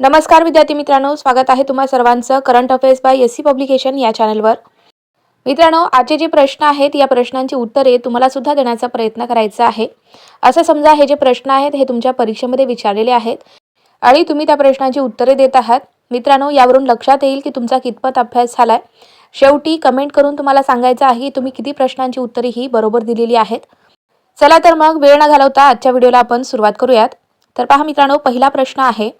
नमस्कार विद्यार्थी मित्रांनो स्वागत आहे तुम्हा सर्वांचं current affairs by S C publication या चॅनलवर मित्रांनो आजचे जे प्रश्न आहेत या प्रश्नांची उत्तरे तुम्हाला सुद्धा देण्याचा प्रयत्न करायचा आहे. असं समजा हे जे प्रश्न आहेत हे तुमच्या परीक्षेमध्ये विचारलेले आहेत आणि तुम्ही त्या प्रश्नांची उत्तरे देत आहात. मित्रांनो यावरून लक्षात येईल की तुमचा कितपत अभ्यास झाला आहे शेवटी कमेंट करून तुम्हाला सांगायचं आहे की तुम्ही किती प्रश्नांची उत्तरे ही बरोबर दिलेली आहेत. चला तर मग वेळ न घालवता आजच्या व्हिडिओला आपण सुरुवात करूयात. तर पहा मित्रांनो पहिला प्रश्न आहे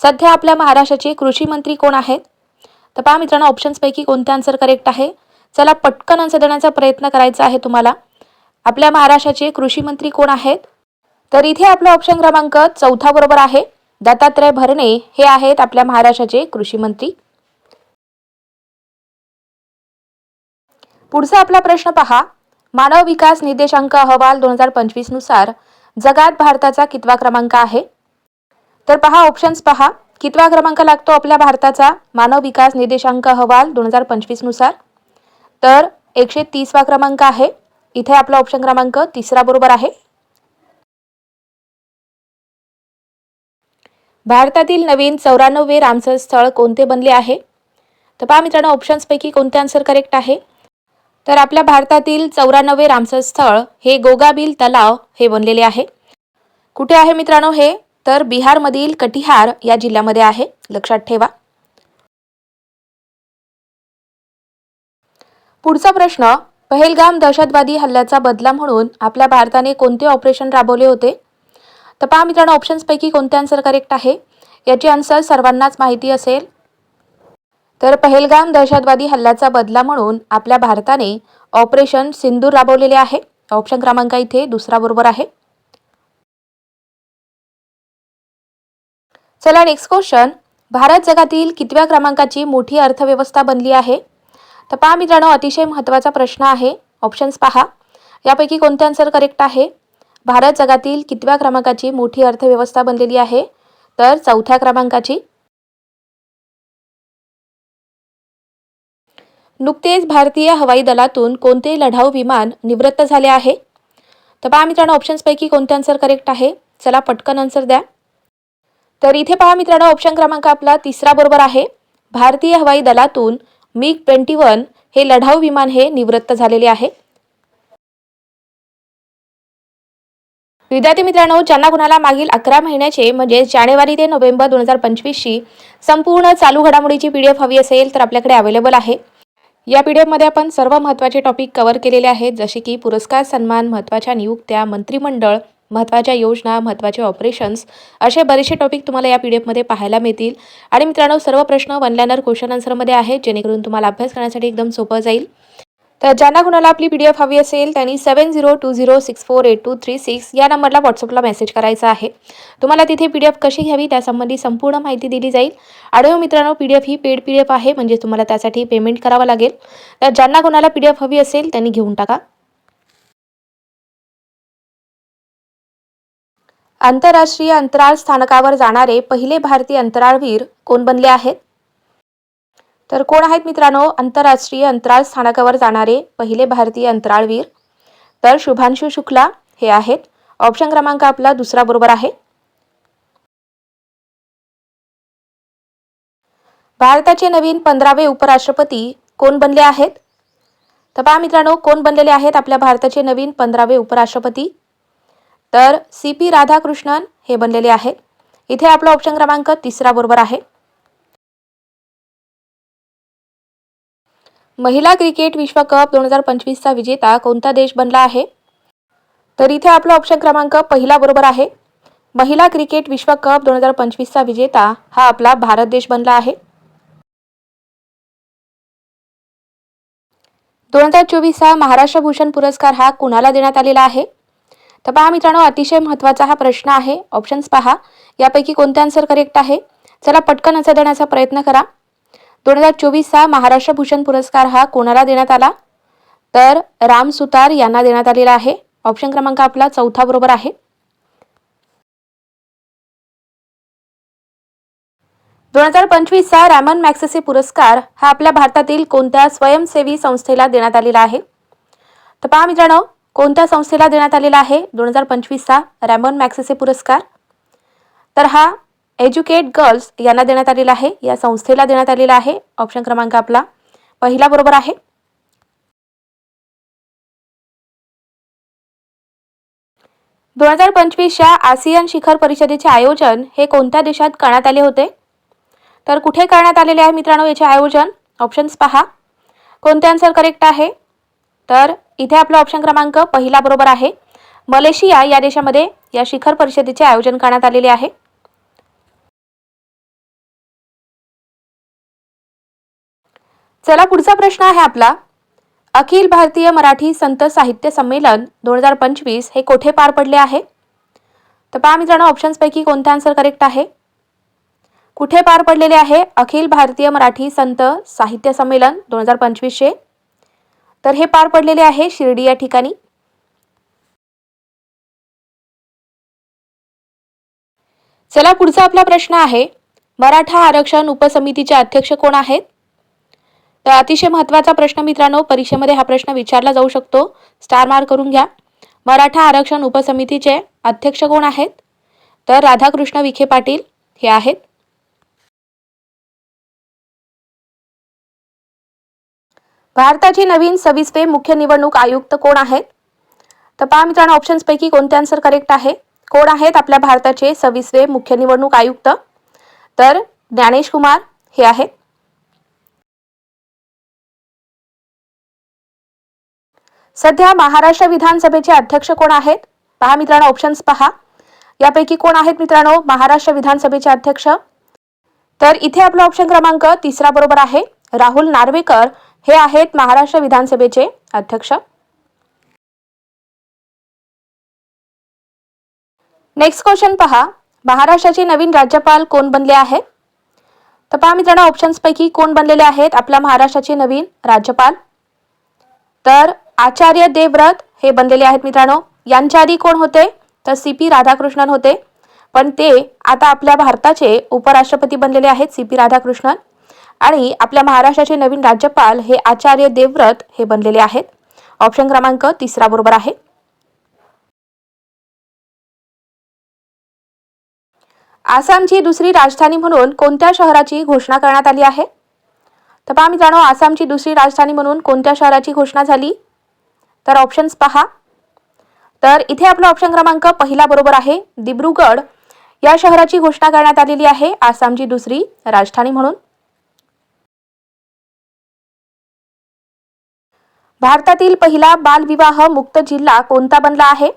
सध्या आपल्या महाराष्ट्राचे कृषी मंत्री कोण आहेत? तर पहा मित्रांनो ऑप्शन्सपैकी कोणते आन्सर करेक्ट आहे? चला पटकन आन्सर देण्याचा प्रयत्न करायचा आहे तुम्हाला. आपल्या महाराष्ट्राचे कृषी मंत्री कोण आहेत? तर इथे आपला ऑप्शन क्रमांक चौथा बरोबर आहे. दत्तात्रय भरणे हे आहेत आपल्या महाराष्ट्राचे कृषी मंत्री. पुढचा आपला प्रश्न पहा. मानव विकास निर्देशांक अहवाल दोन हजार पंचवीसनुसार जगात भारताचा कितवा क्रमांक आहे? तर पहा ऑप्शन्स पहा. कितवा क्रमांक लागतो आपल्या भारताचा? मानव विकास निर्देशांक अहवाल दोन हजार पंचवीसनुसार तर एकशे तीसवा क्रमांक आहे. इथे आपला ऑप्शन क्रमांक तिसरा बरोबर आहे. भारतातील नवीन चौऱ्याण्णवे रामसर स्थळ कोणते बनले आहे? तर पहा मित्रांनो ऑप्शन्सपैकी कोणते आन्सर करेक्ट आहे? तर आपल्या भारतातील चौऱ्याण्णवे रामसर स्थळ हे गोगाबिल तलाव हे बनलेले आहे. कुठे आहे मित्रांनो हे? तर बिहारमधील कटिहार या जिल्ह्यामध्ये आहे. लक्षात ठेवा. पुढचा प्रश्न पहेलगाम दहशतवादी हल्ल्याचा बदला म्हणून आपल्या भारताने कोणते ऑपरेशन राबवले होते? तर पहा मित्रांनो ऑप्शन्सपैकी कोणते आन्सर करेक्ट आहे? याची आन्सर सर्वांनाच माहिती असेल. तर पहेलगाम दहशतवादी हल्ल्याचा बदला म्हणून आपल्या भारताने ऑपरेशन सिंदूर राबवलेले आहे. ऑप्शन क्रमांक इथे दुसरा बरोबर आहे. चला नेक्स्ट क्वेश्चन भारत जगातील कितव्या क्रमांकाची मोठी अर्थव्यवस्था बनली आहे? तर पहा मित्रांनो अतिशय महत्त्वाचा प्रश्न आहे. ऑप्शन्स पहा. यापैकी कोणते आन्सर करेक्ट आहे? भारत जगातील कितव्या क्रमांकाची मोठी अर्थव्यवस्था बनलेली आहे? तर चौथ्या क्रमांकाची. नुकतेच भारतीय हवाई दलातून कोणते लढाऊ विमान निवृत्त झाले आहे? तर पहा मित्रांनो ऑप्शन्सपैकी कोणते आन्सर करेक्ट आहे? चला पटकन आन्सर द्या. तर इथे पहा मित्रांनो ऑप्शन क्रमांक आपला तिसरा बरोबर आहे. भारतीय हवाई दलातून मिग ट्वेंटी वन हे लढाऊ विमान हे निवृत्त झालेले आहे. विद्यार्थी मित्रांनो ज्यांना कुणाला मागील अकरा महिन्याचे म्हणजे जानेवारी ते नोव्हेंबर दोन हजार पंचवीसची संपूर्ण चालू घडामोडीची पी डी एफ हवी असेल तर आपल्याकडे अवेलेबल आहे. या पी डी एफमध्ये आपण सर्व महत्त्वाचे टॉपिक कव्हर केलेले आहेत जसे की पुरस्कार सन्मान महत्त्वाच्या नियुक्त्या मंत्रिमंडळ महत्त्वाच्या योजना महत्त्वाचे ऑपरेशन्स असे बरेचसे टॉपिक तुम्हाला या पी डी एफमध्ये पाहायला मिळतील. आणि मित्रांनो सर्व प्रश्न वन लायनर क्वेश्चन आन्सरमध्ये आहेत जेणेकरून तुम्हाला अभ्यास करण्यासाठी एकदम सोपं जाईल. तर ज्यांना कुणाला आपली पी डी एफ हवी असेल त्यांनी seven zero two zero six four eight two three six या नंबरला व्हॉट्सअपला मेसेज करायचा आहे. तुम्हाला तिथे पी डी एफ कशी घ्यावी त्यासंबंधी संपूर्ण माहिती दिली जाईल. आणि हो मित्रांनो पी डी एफ ही पेड पी डी एफ आहे म्हणजे तुम्हाला त्यासाठी पेमेंट करावं लागेल. तर ज्यांना कोणाला पी डी एफ हवी असेल त्यांनी घेऊन टाका. आंतरराष्ट्रीय अंतराळ स्थानकावर जाणारे पहिले भारतीय अंतराळवीर कोण बनले आहेत? तर कोण आहेत मित्रांनो? आंतरराष्ट्रीय अंतराळ स्थानकावर जाणारे पहिले भारतीय अंतराळवीर. तर शुभांशु शुक्ला हे आहेत. ऑप्शन क्रमांक आपला दुसरा बरोबर आहे. भारताचे नवीन पंधरावे उपराष्ट्रपती कोण बनले आहेत? तर पहा मित्रांनो कोण बनलेले आहेत आपल्या भारताचे नवीन पंधरावे उपराष्ट्रपती? तर सी पी राधाकृष्णन हे बनलेले आहेत इथे आपला ऑप्शन क्रमांक तिसरा बरोबर आहे. महिला क्रिकेट विश्वकप दोन हजार पंचवीसचा विजेता कोणता देश बनला आहे? तर इथे आपला ऑप्शन क्रमांक पहिला बरोबर आहे. महिला क्रिकेट विश्वकप दोन हजार पंचवीसचा विजेता हा आपला भारत देश बनला आहे. दोन हजार चोवीसचा महाराष्ट्र भूषण पुरस्कार हा कुणाला देण्यात आलेला आहे? तर पहा मित्रांनो अतिशय महत्त्वाचा हा प्रश्न आहे. ऑप्शन्स पहा. यापैकी कोणते आन्सर करेक्ट आहे? चला पटकन आन्सर देण्याचा प्रयत्न करा. दोन हजार चोवीसचा महाराष्ट्र भूषण पुरस्कार हा कोणाला देण्यात आला? तर राम सुतार यांना देण्यात आलेला आहे. ऑप्शन क्रमांक आपला चौथा बरोबर आहे. दोन हजार पंचवीसचा रॅमन मॅक्सेसे पुरस्कार हा आपल्या भारतातील कोणत्या स्वयंसेवी संस्थेला देण्यात आलेला आहे? तर पहा मित्रांनो कोणत्या संस्थेला देण्यात आलेला आहे? दोन हजार पंचवीसचा रॅमन मॅक्सेसे पुरस्कार. तर हा एज्युकेट गर्ल्स यांना देण्यात आलेला आहे. या संस्थेला देण्यात आलेला आहे. ऑप्शन क्रमांक आपला पहिला बरोबर आहे. दोन हजार पंचवीसच्या आसियान शिखर परिषदेचे आयोजन हे कोणत्या देशात करण्यात आले होते? तर कुठे करण्यात आलेले आहे मित्रांनो याचे आयोजन? ऑप्शन्स पहा. कोणते आन्सर करेक्ट आहे? तर इथे आपला ऑप्शन क्रमांक पहिला बरोबर आहे. मलेशिया या देशामध्ये या शिखर परिषदेचे आयोजन करण्यात आलेले आहे. चला पुढचा प्रश्न आहे आपला. अखिल भारतीय मराठी संत साहित्य संमेलन दोन हजार पंचवीस हे कोठे पार पडले आहे? तर पहा मित्रांनो ऑप्शन्सपैकी कोणता आन्सर करेक्ट आहे? कुठे पार पडलेले आहे अखिल भारतीय मराठी संत साहित्य संमेलन दोन हजार पंचवीसचे? तर हे पार पडलेले आहे शिर्डी या ठिकाणी. चला पुढचा आपला प्रश्न आहे मराठा आरक्षण उपसमितीचे अध्यक्ष कोण आहेत? तर अतिशय महत्त्वाचा प्रश्न मित्रांनो परीक्षेमध्ये हा प्रश्न विचारला जाऊ शकतो. स्टार मार्क करून घ्या. मराठा आरक्षण उपसमितीचे अध्यक्ष कोण आहेत? तर राधाकृष्ण विखे पाटील हे आहेत. भारताची नवीन सव्वीसवे मुख्य निवडणूक आयुक्त कोण आहेत? तर पहा मित्रांनो ऑप्शन्सपैकी कोणते आन्सर करेक्ट आहे? कोण आहेत आपल्या भारताचे सव्वीसवे मुख्य निवडणूक आयुक्त? तर ज्ञानेश कुमार हे आहेत. सध्या महाराष्ट्र विधानसभेचे अध्यक्ष कोण आहेत? पहा मित्रांनो ऑप्शन्स पहा. यापैकी कोण आहेत मित्रांनो? महाराष्ट्र विधानसभेचे अध्यक्ष. तर इथे आपला ऑप्शन क्रमांक तिसरा बरोबर आहे. राहुल नार्वेकर हे आहेत महाराष्ट्र विधानसभेचे अध्यक्ष. नेक्स्ट क्वेश्चन पहा. महाराष्ट्राचे नवीन राज्यपाल कोण बनले आहेत? तर पहा मित्रांनो ऑप्शन्सपैकी कोण बनलेले आहेत आपल्या महाराष्ट्राचे नवीन राज्यपाल? तर आचार्य देवव्रत हे बनलेले आहेत मित्रांनो. यांच्या आधी कोण होते? तर सी पी राधाकृष्णन होते. पण ते आता आपल्या भारताचे उपराष्ट्रपती बनलेले आहेत सी पी राधाकृष्णन. आणि आपल्या महाराष्ट्राचे नवीन राज्यपाल हे आचार्य देवव्रत हे बनलेले आहेत. ऑप्शन क्रमांक तिसरा बरोबर आहे. आसामची दुसरी राजधानी म्हणून कोणत्या शहराची घोषणा करण्यात आली आहे? तर पहा मित्रांनो आसामची दुसरी राजधानी म्हणून कोणत्या शहराची घोषणा झाली? तर ऑप्शन्स पहा. तर इथे आपला ऑप्शन क्रमांक पहिला बरोबर आहे. दिब्रुगड या शहराची घोषणा करण्यात आलेली आहे आसामची दुसरी राजधानी म्हणून. भारतातील पहिला बालविवाह मुक्त जिल्हा कोणता बनला आहे?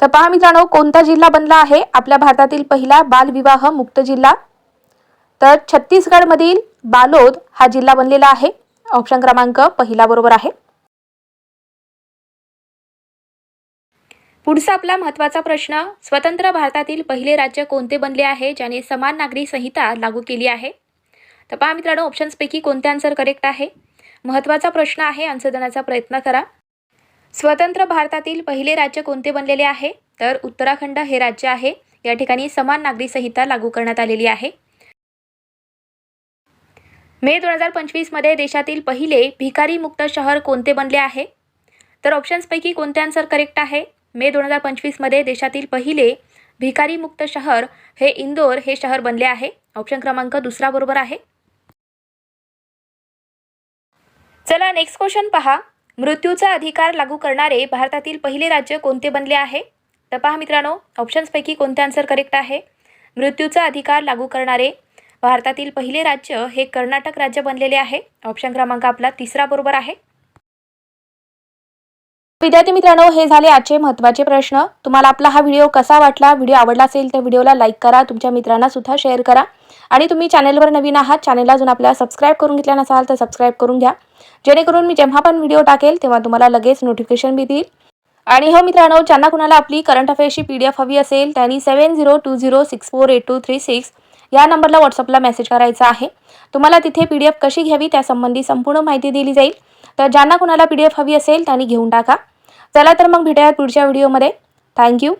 तर पहा मित्रांनो कोणता जिल्हा बनला आहे? आपल्या भारतातील पहिला बालविवाह मुक्त जिल्हा. तर छत्तीसगडमधील बालोद हा जिल्हा बनलेला आहे. ऑप्शन क्रमांक पहिला बरोबर आहे. पुढचा आपला महत्त्वाचा प्रश्न स्वतंत्र भारतातील पहिले राज्य कोणते बनले आहे ज्याने समान नागरी संहिता लागू केली आहे? तर पहा मित्रांनो ऑप्शन्सपैकी कोणते आन्सर करेक्ट आहे? महत्त्वाचा प्रश्न आहे आन्सर देण्याचा प्रयत्न करा. स्वतंत्र भारतातील पहिले राज्य कोणते बनलेले आहे? तर उत्तराखंड हे राज्य आहे. या ठिकाणी समान नागरी संहिता लागू करण्यात आलेली आहे. मे दोन हजार पंचवीसमध्ये देशातील पहिले भिकारी मुक्त शहर कोणते बनले आहे? तर ऑप्शन्सपैकी कोणते आन्सर करेक्ट आहे? मे दोन हजार पंचवीसमध्ये देशातील पहिले भिकारी मुक्त शहर हे इंदोर हे शहर बनले आहे. ऑप्शन क्रमांक दुसरा बरोबर आहे. चला नेक्स्ट क्वेश्चन पहा. मृत्यूचा अधिकार लागू करणारे भारतातील पहिले राज्य कोणते बनले आहे? तर पहा मित्रांनो ऑप्शन्सपैकी कोणते आन्सर करेक्ट आहे? मृत्यूचा अधिकार लागू करणारे भारतातील पहिले राज्य हे कर्नाटक राज्य बनलेले आहे. ऑप्शन क्रमांक आपला तिसरा बरोबर आहे. विद्यार्थी मित्रांनो हे झाले आजचे महत्त्वाचे प्रश्न. तुम्हाला आपला हा व्हिडिओ कसा वाटला? व्हिडिओ आवडला असेल तर व्हिडिओला लाईक करा. तुमच्या मित्रांना सुद्धा शेअर करा. आणि तुम्ही चॅनलवर नवीन आहात चॅनलला अजून आपल्याला सबस्क्राईब करून घेतल्या नसाल तर सबस्क्राईब करून घ्या. जेणेकरून मी जेव्हा पण व्हिडिओ टाकेल तेव्हा तुम्हाला लगेच नोटिफिकेशन बी देईल. आणि हो मित्रांनो ज्यांना कुणाला आपली करंट अफेअर्सची पी डी एफ हवी असेल त्यांनी seven zero two zero six four eight two three six या नंबरला व्हॉट्सअपला मेसेज करायचा आहे. तुम्हाला तिथे पी डी एफ कशी घ्यावी त्यासंबंधी संपूर्ण माहिती दिली जाईल. तर ज्यांना कुणाला पी डी एफ हवी असेल त्यांनी घेऊन टाका. चला तर मग भेटूयात पुढच्या व्हिडिओमध्ये थँक्यू